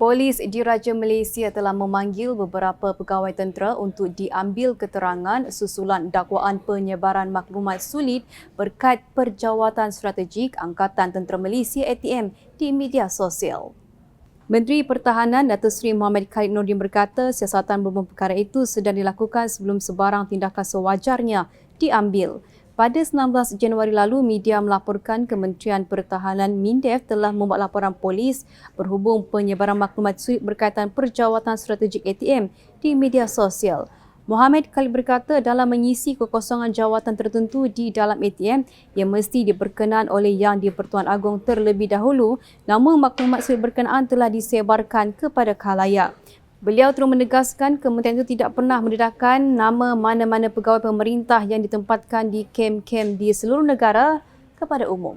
Polis Diraja Malaysia telah memanggil beberapa pegawai tentera untuk diambil keterangan susulan dakwaan penyebaran maklumat sulit berkait perjawatan strategik Angkatan Tentera Malaysia ATM di media sosial. Menteri Pertahanan Datuk Seri Muhammad Khalid Nordin berkata siasatan berbom perkara itu sedang dilakukan sebelum sebarang tindakan sewajarnya diambil. Pada 19 Januari lalu, media melaporkan Kementerian Pertahanan MINDEF telah membuat laporan polis berhubung penyebaran maklumat suit berkaitan perjawatan strategik ATM di media sosial. Muhammad Khalid berkata dalam mengisi kekosongan jawatan tertentu di dalam ATM yang mesti diperkenan oleh Yang di-Pertuan Agong terlebih dahulu namun maklumat suit berkenaan telah disebarkan kepada khalayak. Beliau terus menegaskan kementerian itu tidak pernah mendedahkan nama mana-mana pegawai pemerintah yang ditempatkan di kem-kem di seluruh negara kepada umum.